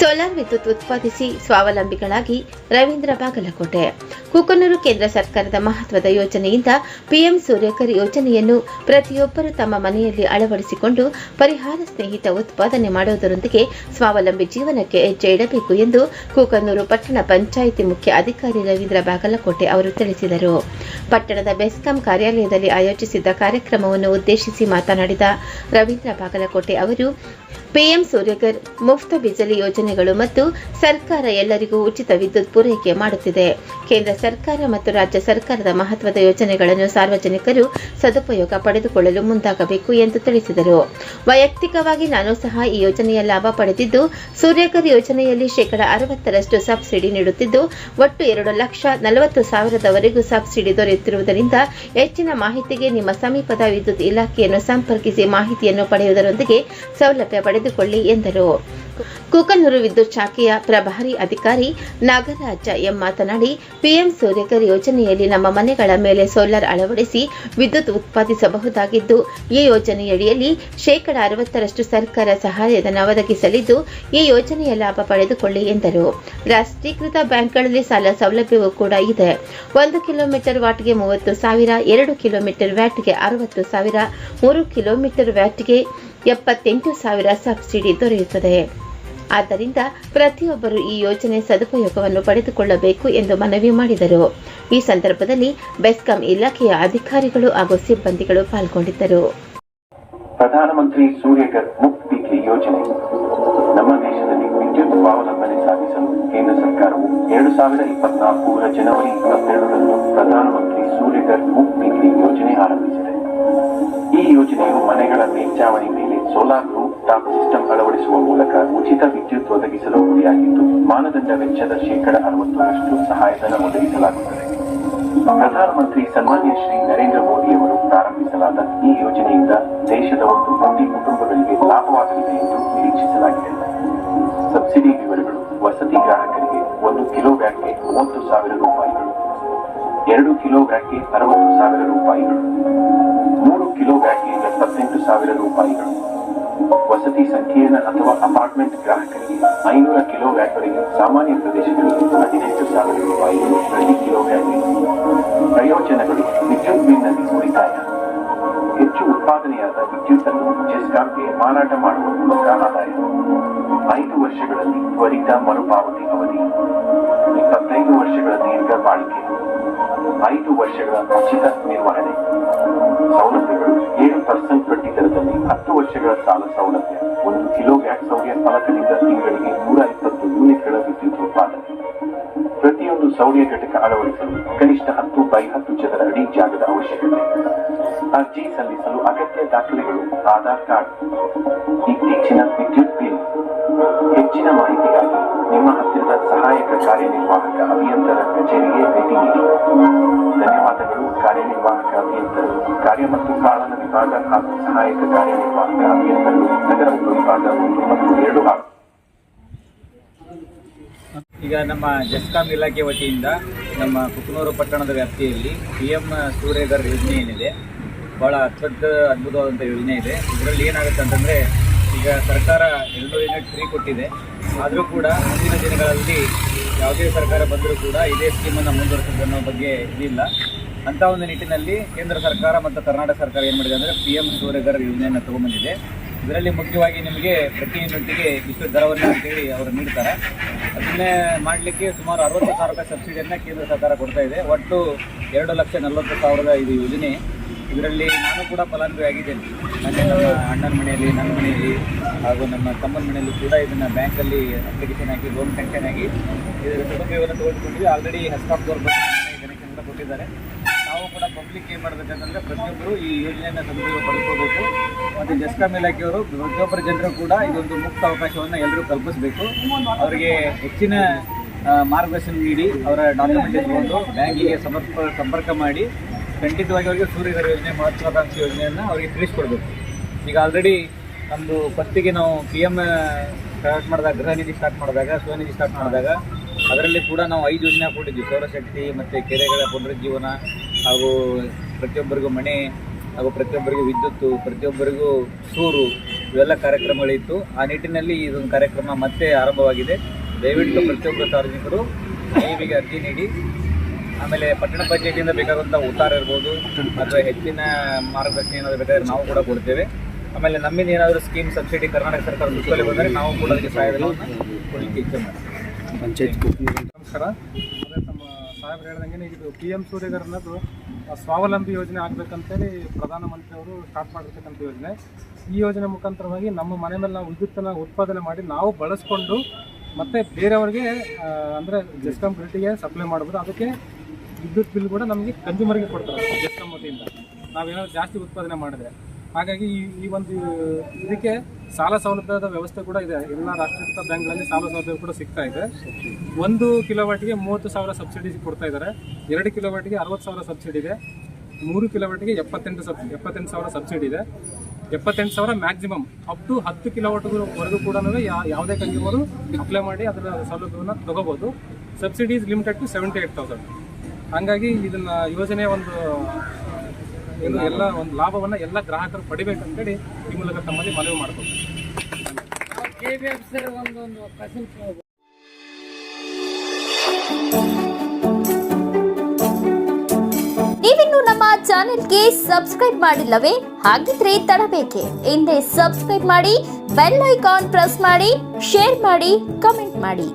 Solar ವಿದ್ಯುತ್ ಉತ್ಪಾದಿಸಿ ಸ್ವಾವಲಂಬಿಗಳಾಗಿ ರವೀಂದ್ರ ಬಾಗಲಕೋಟೆ. ಕುಕನೂರು ಕೇಂದ್ರ ಸರ್ಕಾರದ ಮಹತ್ವದ ಯೋಜನೆಯಿಂದ ಪಿಎಂ ಸೂರ್ಯಕರ್ ಯೋಜನೆಯನ್ನು ಪ್ರತಿಯೊಬ್ಬರು ತಮ್ಮ ಮನೆಯಲ್ಲಿ ಅಳವಡಿಸಿಕೊಂಡು ಪರಿಹಾರ ಸ್ನೇಹಿತ ಉತ್ಪಾದನೆ ಮಾಡುವುದರೊಂದಿಗೆ ಸ್ವಾವಲಂಬಿ ಜೀವನಕ್ಕೆ ಹೆಜ್ಜೆ ಇಡಬೇಕು ಎಂದು ಕುಕನೂರು ಪಟ್ಟಣ ಪಂಚಾಯಿತಿ ಮುಖ್ಯ ಅಧಿಕಾರಿ ರವೀಂದ್ರ ಬಾಗಲಕೋಟೆ ಅವರು ತಿಳಿಸಿದರು. ಪಟ್ಟಣದ ಬೆಸ್ಕಾಂ ಕಾರ್ಯಾಲಯದಲ್ಲಿ ಆಯೋಜಿಸಿದ್ದ ಕಾರ್ಯಕ್ರಮವನ್ನು ಉದ್ದೇಶಿಸಿ ಮಾತನಾಡಿದ ರವೀಂದ್ರ ಬಾಗಲಕೋಟೆ ಅವರು ಪಿಎಂ ಸೂರ್ಯಕರ್ ಮುಫ್ತ ಬಿಜಲಿ ಯೋಜನೆಗಳು ಮತ್ತು ಸರ್ಕಾರ ಎಲ್ಲರಿಗೂ ಉಚಿತ ವಿದ್ಯುತ್ ಪೂರೈಕೆ ಮಾಡುತ್ತಿದೆ. ಕೇಂದ್ರ ಸರ್ಕಾರ ಮತ್ತು ರಾಜ್ಯ ಸರ್ಕಾರದ ಮಹತ್ವದ ಯೋಜನೆಗಳನ್ನು ಸಾರ್ವಜನಿಕರು ಸದುಪಯೋಗ ಪಡೆದುಕೊಳ್ಳಲು ಮುಂದಾಗಬೇಕು ಎಂದು ತಿಳಿಸಿದರು. ವೈಯಕ್ತಿಕವಾಗಿ ನಾನು ಸಹ ಈ ಯೋಜನೆಯ ಲಾಭ ಪಡೆದಿದ್ದು, ಸೂರ್ಯಕರ್ ಯೋಜನೆಯಲ್ಲಿ ಶೇಕಡ ಅರವತ್ತರಷ್ಟು ಸಬ್ಸಿಡಿ ನೀಡುತ್ತಿದ್ದು, ಒಟ್ಟು ಎರಡು ಲಕ್ಷ ನಲವತ್ತು ಸಾವಿರದವರೆಗೂ ಸಬ್ಸಿಡಿ ದೊರೆಯುತ್ತಿರುವುದರಿಂದ ಹೆಚ್ಚಿನ ಮಾಹಿತಿಗೆ ನಿಮ್ಮ ಸಮೀಪದ ವಿದ್ಯುತ್ ಇಲಾಖೆಯನ್ನು ಸಂಪರ್ಕಿಸಿ ಮಾಹಿತಿಯನ್ನು ಪಡೆಯುವುದರೊಂದಿಗೆ ಸೌಲಭ್ಯ ಪಡೆದುಕೊಳ್ಳಿ ಎಂದರು. ಕುಕನೂರು ವಿದ್ಯುತ್ ಶಾಖೆಯ ಪ್ರಭಾರಿ ಅಧಿಕಾರಿ ನಾಗರಾಜ ಎಂ ಮಾತನಾಡಿ, ಪಿಎಂ ಸೂರ್ಯಕರ್ ಯೋಜನೆಯಲ್ಲಿ ನಮ್ಮ ಮನೆಗಳ ಮೇಲೆ ಸೋಲಾರ್ ಅಳವಡಿಸಿ ವಿದ್ಯುತ್ ಉತ್ಪಾದಿಸಬಹುದಾಗಿದ್ದು, ಈ ಯೋಜನೆಯಡಿಯಲ್ಲಿ ಶೇಕಡ ಅರವತ್ತರಷ್ಟು ಸರ್ಕಾರ ಸಹಾಯಧನ ಒದಗಿಸಲಿದ್ದು, ಈ ಯೋಜನೆಯ ಲಾಭ ಪಡೆದುಕೊಳ್ಳಿ ಎಂದರು. ರಾಷ್ಟ್ರೀಕೃತ ಬ್ಯಾಂಕ್ಗಳಲ್ಲಿ ಸಾಲ ಸೌಲಭ್ಯವೂ ಕೂಡ ಇದೆ. ಒಂದು ಕಿಲೋಮೀಟರ್ ವಾಟ್ಗೆ ಮೂವತ್ತು ಸಾವಿರ, ಎರಡು ಕಿಲೋಮೀಟರ್ ವ್ಯಾಟ್ಗೆ ಅರವತ್ತು ಸಾವಿರ, ಮೂರು ಕಿಲೋಮೀಟರ್ ವ್ಯಾಟ್ಗೆ ಎಪ್ಪತ್ತೆಂಟು ಸಾವಿರ ಸಬ್ಸಿಡಿ ದೊರೆಯುತ್ತದೆ. ಆದ್ದರಿಂದ ಪ್ರತಿಯೊಬ್ಬರು ಈ ಯೋಜನೆ ಸದುಪಯೋಗವನ್ನು ಪಡೆದುಕೊಳ್ಳಬೇಕು ಎಂದು ಮನವಿ ಮಾಡಿದರು. ಈ ಸಂದರ್ಭದಲ್ಲಿ ಬೆಸ್ಕಾಂ ಇಲಾಖೆಯ ಅಧಿಕಾರಿಗಳು ಹಾಗೂ ಸಿಬ್ಬಂದಿಗಳು ಪಾಲ್ಗೊಂಡಿದ್ದರು. ಪ್ರಧಾನಮಂತ್ರಿ ಸೂರ್ಯಗರ್ ಮುಕ್ತಿ ಯೋಜನೆ. ನಮ್ಮ ದೇಶದಲ್ಲಿ ವಿದ್ಯುತ್ ಸ್ವಾವಲಂಬನೆ ಸಾಧಿಸಲು ಕೇಂದ್ರ ಸರ್ಕಾರವು ಎರಡು ಸಾವಿರದ ಇಪ್ಪತ್ನಾಲ್ಕರ ಜನವರಿ ಇಪ್ಪತ್ತೆರಡರಂದು ಪ್ರಧಾನಮಂತ್ರಿ ಸೂರ್ಯಗರ್ ಮುಕ್ತಿ ಯೋಜನೆ ಆರಂಭಿಸಿದೆ. ಈ ಯೋಜನೆಯು ಮನೆಗಳ ಮೇಲ್ಚಾವಣಿ ಮೇಲೆ ಸೋಲಾರ್ ರೂಫ್ ಟಾಪ್ ಸಿಸ್ಟಮ್ ಅಳವಡಿಸುವ ಮೂಲಕ ಉಚಿತ ವಿದ್ಯುತ್ ಒದಗಿಸಲು ಗುರಿಯಾಗಿದ್ದು, ಮಾನದಂಡ ವೆಚ್ಚದ ಶೇಕಡ ಅರವತ್ತರಷ್ಟು ಸಹಾಯಧನ ಒದಗಿಸಲಾಗುತ್ತದೆ. ಪ್ರಧಾನಮಂತ್ರಿ ಸನ್ಮಾನ್ಯ ಶ್ರೀ ನರೇಂದ್ರ ಮೋದಿ ಅವರು ಪ್ರಾರಂಭಿಸಲಾದ ಈ ಯೋಜನೆಯಿಂದ ದೇಶದ ಒಂದು ಕೋಟಿ ಕುಟುಂಬಗಳಿಗೆ ಲಾಭವಾಗಲಿದೆ ಎಂದು ನಿರೀಕ್ಷಿಸಲಾಗಿದೆ. ಸಬ್ಸಿಡಿ ವಿವರಗಳು, ವಸತಿ ಗ್ರಾಹಕರಿಗೆ ಒಂದು ಕಿಲೋ ವ್ಯಾಟ್ಗೆ ಮೂವತ್ತು ಸಾವಿರ ರೂಪಾಯಿಗಳು, ಎರಡು ಕಿಲೋ ವ್ಯಾಟ್ಗೆ ಅರವತ್ತು ಸಾವಿರ ರೂಪಾಯಿಗಳು, ಮೂರು ಕಿಲೋ ವ್ಯಾಟ್ಗೆ ಎಪ್ಪತ್ತೆಂಟು ಸಾವಿರ ರೂಪಾಯಿಗಳು ವಸತಿ ಸಂಕೀರ್ಣ ಅಥವಾ ಅಪಾರ್ಟ್ಮೆಂಟ್ ಗ್ರಾಹಕರಿಗೆ ಐನೂರ ಕಿಲೋ ವ್ಯಾಟ್ವರೆಗೆ ಸಾಮಾನ್ಯ ಪ್ರದೇಶಗಳಿಗೆ ಹದಿನೆಂಟು ಸಾವಿರ ರೂಪಾಯಿ ಪ್ರತಿ ಕಿಲೋ ವ್ಯಾಟ್ ಪ್ರಯೋಜನಗಳು ವಿದ್ಯುತ್ ಬಿಲ್ನಲ್ಲಿ ಉಳಿತಾಯ. ಹೆಚ್ಚು ಉತ್ಪಾದನೆಯಾದ ವಿದ್ಯುತ್ತನ್ನು ಜೆಸ್ಕಾಂಗೆ ಮಾರಾಟ ಮಾಡುವ ಮೂಲಕ ಆದಾಯ. ಐದು ವರ್ಷಗಳಲ್ಲಿ ತ್ವರಿತ ಮರುಪಾವತಿ ಅವಧಿ. ಇಪ್ಪತ್ತೈದು ವರ್ಷಗಳ ದೀರ್ಘ ಬಾಳಿಕೆ. ಐದು ವರ್ಷಗಳ ಉಚಿತ ನಿರ್ವಹಣೆ. ಸೌಲಭ್ಯಗಳು ಏಳು ಪರ್ಸೆಂಟ್ ಬಡ್ಡಿ ದರದಲ್ಲಿ ಹತ್ತು ವರ್ಷಗಳ ಸಾಲ ಸೌಲಭ್ಯ. ಒಂದು ಕಿಲೋ ವ್ಯಾಟ್ ಸೌರ್ಯ ಫಲಕದಿಂದ ತಿಂಗಳಿಗೆ ನೂರ ಇಪ್ಪತ್ತು ಯೂನಿಟ್ಗಳ ವಿದ್ಯುತ್ ಉತ್ಪಾದನೆ. ಪ್ರತಿಯೊಂದು ಸೌರ್ಯ ಘಟಕ ಅಳವಡಿಸಲು ಕನಿಷ್ಠ ಹತ್ತು ಬೈ ಹತ್ತು ಚದರ ಅಡಿ ಜಾಗದ ಅವಶ್ಯಕತೆ. ಅರ್ಜಿ ಸಲ್ಲಿಸಲು ಅಗತ್ಯ ದಾಖಲೆಗಳು ಆಧಾರ್ ಕಾರ್ಡ್ ಇತ್ತೀಚಿನ ವಿದ್ಯುತ್ ಬಿಲ್ ಹೆಚ್ಚಿನ ಮಾಹಿತಿಗಾಗಿ ನಿಮ್ಮ ಹತ್ತಿರದ ಸಹಾಯಕ ಕಾರ್ಯನಿರ್ವಾಹಕ ಅಭಿಯಂತರ ಕಚೇರಿಗೆ ಭೇಟಿ ನೀಡಿ ಧನ್ಯವಾದಗಳು ಕಾರ್ಯನಿರ್ವಾಹಕ ಅಭಿಯಂತರರು ಕಾರ್ಯ ಮತ್ತು ಕಾಳನ ವಿಭಾಗ ಹಾಗೂ ಸಹಾಯಕ ಕಾರ್ಯನಿರ್ವಾಹಕ ಅಭಿಯಂತರರು ನಗರ ವಿಭಾಗ ಒಂದು ಮತ್ತು ಎರಡು ಹಾಗೂ ಈಗ ನಮ್ಮ ಜಸ್ಕಾಂ ಇಲಾಖೆ ವತಿಯಿಂದ ನಮ್ಮ ಕುಕನೂರು ಪಟ್ಟಣದ ವ್ಯಾಪ್ತಿಯಲ್ಲಿ ಪಿ ಎಂ ಸೂರ್ಯಗರ್ ಯೋಜನೆ ಏನಿದೆ ಭಾಳ ಅತ್ಯಂತ ಅದ್ಭುತವಾದಂಥ ಯೋಜನೆ ಇದೆ. ಇದರಲ್ಲಿ ಏನಾಗುತ್ತೆ ಅಂತಂದರೆ, ಈಗ ಸರ್ಕಾರ ಎರಡು ಯೂನಿಟ್ ಫ್ರೀ ಕೊಟ್ಟಿದೆ. ಆದರೂ ಕೂಡ ಮುಂದಿನ ದಿನಗಳಲ್ಲಿ ಯಾವುದೇ ಸರ್ಕಾರ ಬಂದರೂ ಕೂಡ ಇದೇ ಸ್ಕೀಮನ್ನು ಮುಂದುವರಿಸೋದು ಅನ್ನೋ ಬಗ್ಗೆ ಇದಿಲ್ಲ. ಅಂಥ ಒಂದು ನಿಟ್ಟಿನಲ್ಲಿ ಕೇಂದ್ರ ಸರ್ಕಾರ ಮತ್ತು ಕರ್ನಾಟಕ ಸರ್ಕಾರ ಏನು ಮಾಡಿದೆ ಅಂದರೆ ಪಿ ಎಂ ಸೂರ್ಯಗರ್ ಯೋಜನೆಯನ್ನು ತೊಗೊಂಬಂದಿದೆ. ಇದರಲ್ಲಿ ಮುಖ್ಯವಾಗಿ ನಿಮಗೆ ಪ್ರತಿ ಯೂನಿಟ್ಗೆ ಇಷ್ಟು ದರವನ್ನು ಅಂತೇಳಿ ಅವರು ನೀಡ್ತಾರೆ. ಅದನ್ನೇ ಮಾಡಲಿಕ್ಕೆ ಸುಮಾರು ಅರವತ್ತು ಸಾವಿರ ರೂಪಾಯಿ ಸಬ್ಸಿಡಿಯನ್ನು ಕೇಂದ್ರ ಸರ್ಕಾರ ಕೊಡ್ತಾ ಇದೆ. ಒಟ್ಟು ಎರಡು ಲಕ್ಷ ನಲವತ್ತು ಸಾವಿರದ ಇದು ಯೋಜನೆ. ಇದರಲ್ಲಿ ನಾನು ಕೂಡ ಫಲಾನುಭವಿ ಆಗಿದ್ದೇನೆ. ನಮ್ಮ ಅಣ್ಣನ ಮನೆಯಲ್ಲಿ, ನನ್ನ ಮನೆಯಲ್ಲಿ ಹಾಗೂ ನಮ್ಮ ತಮ್ಮನ ಮನೆಯಲ್ಲಿ ಕೂಡ ಇದನ್ನು ಬ್ಯಾಂಕಲ್ಲಿ ಅಪ್ಲಿಕೇಶನ್ ಹಾಕಿ ಲೋನ್ ಸ್ಯಾಂಕ್ಷನ್ ಆಗಿ ಇದರ ಸದುಪಯೋಗವನ್ನು ತೆಗೆದುಕೊಂಡಿದ್ವಿ ಆಲ್ರೆಡಿ ಬಂದು ಕನೆಕ್ಷನ್ ಕೂಡ ಕೊಟ್ಟಿದ್ದಾರೆ. ನಾವು ಕೂಡ ಪಬ್ಲಿಕ್ ಏನು ಮಾಡಬೇಕಂತಂದ್ರೆ ಪ್ರತಿಯೊಬ್ಬರು ಈ ಯೋಜನೆಯನ್ನು ಸದುಪಯೋಗ ಪಡ್ಕೋಬೇಕು. ಮತ್ತು ಜಸ್ಕಾಂ ಇಲಾಖೆಯವರು ಪ್ರತಿಯೊಬ್ಬರ ಜನರು ಕೂಡ ಇದೊಂದು ಮುಕ್ತ ಅವಕಾಶವನ್ನು ಎಲ್ಲರೂ ಕಲ್ಪಿಸಬೇಕು. ಅವರಿಗೆ ಹೆಚ್ಚಿನ ಮಾರ್ಗದರ್ಶನ ನೀಡಿ ಅವರ ಡಾಕ್ಯುಮೆಂಟ್ ಇಟ್ಕೊಂಡು ಬ್ಯಾಂಕಿಗೆ ಸಮರ್ಪ, ಸಂಪರ್ಕ ಮಾಡಿ ಖಂಡಿತವಾಗಿ ಅವರಿಗೆ ಸೂರ್ಯೋದಯ ಯೋಜನೆ, ಮಹತ್ವಾಕಾಂಕ್ಷಿ ಯೋಜನೆಯನ್ನು ಅವರಿಗೆ ತಿಳಿಸ್ಕೊಡ್ಬೇಕು. ಈಗ ಆಲ್ರೆಡಿ ನಮ್ಮದು ಫಸ್ಟಿಗೆ ನಾವು ಪಿ ಎಂ ಸ್ಟಾರ್ಟ್ ಮಾಡಿದಾಗ, ಗೃಹ ನಿಧಿ ಸ್ಟಾರ್ಟ್ ಮಾಡಿದಾಗ ಸ್ವನಿಧಿ ಸ್ಟಾರ್ಟ್ ಮಾಡಿದಾಗ, ಅದರಲ್ಲಿ ಕೂಡ ನಾವು ಐದು ಯೋಜನೆ ಕೊಟ್ಟಿದ್ವಿ ಸೌರಶಕ್ತಿ ಮತ್ತು ಕೆರೆಗಳ ಪುನರುಜ್ಜೀವನ ಹಾಗೂ ಪ್ರತಿಯೊಬ್ಬರಿಗೂ ಮನೆ ಹಾಗೂ ಪ್ರತಿಯೊಬ್ಬರಿಗೂ ವಿದ್ಯುತ್ತು, ಪ್ರತಿಯೊಬ್ಬರಿಗೂ ಸೂರು ಇವೆಲ್ಲ ಕಾರ್ಯಕ್ರಮಗಳಿತ್ತು. ಆ ನಿಟ್ಟಿನಲ್ಲಿ ಇದೊಂದು ಕಾರ್ಯಕ್ರಮ ಮತ್ತೆ ಆರಂಭವಾಗಿದೆ. ದಯವಿಟ್ಟು ಪ್ರತಿಯೊಬ್ಬರು ಸಾರ್ವಜನಿಕರು ಐವಿಗೆ ಅರ್ಜಿ ನೀಡಿ. ಆಮೇಲೆ ಪಟ್ಟಣ ಪಂಚಾಯತಿಯಿಂದ ಬೇಕಾದಂಥ ಉತ್ತಾರ ಇರ್ಬೋದು ಅಥವಾ ಹೆಚ್ಚಿನ ಮಾರ್ಗದರ್ಶನ ಏನಾದರೂ ಬೇಕಾದ್ರೆ ನಾವು ಕೂಡ ಕೊಡ್ತೇವೆ. ಆಮೇಲೆ ನಮ್ಮಿಂದ ಏನಾದರೂ ಸ್ಕೀಮ್ ಸಬ್ಸಿಡಿ ಕರ್ನಾಟಕ ಸರ್ಕಾರ ಮುಖ್ಯದಲ್ಲಿ ಬಂದರೆ ನಾವು ಕೂಡ ಅದಕ್ಕೆ ಸಹಾಯಧನವನ್ನು ಕೊಡಲಿಕ್ಕೆ ಇಚ್ಛೆ ಮಾಡ್ತೀವಿ. ನಮಸ್ಕಾರ. ಅದೇ ತಮ್ಮ ಸಾಹೇಬ್ರು ಹೇಳ್ದಂಗೆ ಇದು ಪಿ ಎಂ ಸೂರ್ಯಗರ್ ಅನ್ನೋದು ಸ್ವಾವಲಂಬಿ ಯೋಜನೆ ಆಗಬೇಕಂತೇಳಿ ಪ್ರಧಾನಮಂತ್ರಿ ಅವರು ಸ್ಟಾರ್ಟ್ ಮಾಡಿರ್ತಕ್ಕಂಥ ಯೋಜನೆ. ಈ ಯೋಜನೆ ಮುಖಾಂತರವಾಗಿ ನಮ್ಮ ಮನೆ ಮೇಲೆ ನಾವು ವಿದ್ಯುತ್ತನ್ನು ಉತ್ಪಾದನೆ ಮಾಡಿ ನಾವು ಬಳಸ್ಕೊಂಡು ಮತ್ತೆ ಬೇರೆಯವ್ರಿಗೆ ಅಂದರೆ ಅಂದ್ರೆ ಜೆಸ್ಕಾಂ ಗ್ರಿಡ್ಗೆ ಸಪ್ಲೈ ಮಾಡ್ಬೋದು. ಅದಕ್ಕೆ ವಿದ್ಯುತ್ ಬಿಲ್ ಕೂಡ ನಮಗೆ ಕನ್ಸ್ಯೂಮರ್ಗೆ ಕೊಡ್ತಾರೆ ಜೆಸ್ಕಾಂ ವತಿಯಿಂದ ನಾವೇನಾದ್ರು ಜಾಸ್ತಿ ಉತ್ಪಾದನೆ ಮಾಡಿದ್ರೆ. ಹಾಗಾಗಿ ಈ ಈ ಒಂದು ಇದಕ್ಕೆ ಸಾಲ ಸೌಲಭ್ಯದ ವ್ಯವಸ್ಥೆ ಕೂಡ ಇದೆ. ಎಲ್ಲ ರಾಷ್ಟ್ರೀಕೃತ ಬ್ಯಾಂಕ್ಗಳಲ್ಲಿ ಸಾಲ ಸೌಲಭ್ಯ ಕೂಡ ಸಿಗ್ತಾ ಇದೆ. ಒಂದು ಕಿಲೋವಾಟ್ಗೆ ಮೂವತ್ತು ಸಾವಿರ ಸಬ್ಸಿಡಿ ಕೊಡ್ತಾ ಇದ್ದಾರೆ. ಎರಡು ಕಿಲೋವಾಟ್ಗೆ ಅರವತ್ತು ಸಾವಿರ ಸಬ್ಸಿಡಿ ಇದೆ. ಮೂರು ಕಿಲೋವಾಟ್ಗೆ ಎಪ್ಪತ್ತೆಂಟು ಸಬ್, ಎಪ್ಪತ್ತೆಂಟು ಸಾವಿರ ಸಬ್ಸಿಡಿ ಇದೆ. ಎಪ್ಪತ್ತೆಂಟು ಸಾವಿರ ಮ್ಯಾಕ್ಸಿಮಮ್ ಅಪ್ ಟು ಹತ್ತು ಕಿಲೋವಾಟ್ವರೆಗೂ ಕೂಡ ಯಾವುದೇ ಕನ್ಸ್ಯೂಮರು ಅಪ್ಲೈ ಮಾಡಿ ಅದರ ಸೌಲಭ್ಯವನ್ನು ತಗೋಬೋದು. Subsidy is limited to seventy eight thousand ಹಾಗಾಗಿ ಇದನ್ನ ಯೋಜನೆ ಒಂದು ಎಲ್ಲ ಒಂದು ಲಾಭವನ್ನು ಎಲ್ಲ ಗ್ರಾಹಕರು ಪಡಿಬೇಕಂತೇಳಿ ಈ ಮೂಲಕ ತಮ್ಮಲ್ಲಿ ಮನವಿ ಮಾಡ್ಬೋದು ನೀವಿನ್ನು ನಮ್ಮ ಚಾನೆಲ್ಗೆ ಸಬ್ಸ್ಕ್ರೈಬ್ ಮಾಡಿಲ್ಲವೇ? ಹಾಗಿದ್ರೆ ತಡಬೇಕೆ. ಹಿಂದೆ ಸಬ್ಸ್ಕ್ರೈಬ್ ಮಾಡಿ ಬೆಲ್ ಐಕಾನ್ ಪ್ರೆಸ್ ಮಾಡಿ ಶೇರ್ ಮಾಡಿ ಕಮೆಂಟ್ ಮಾಡಿ.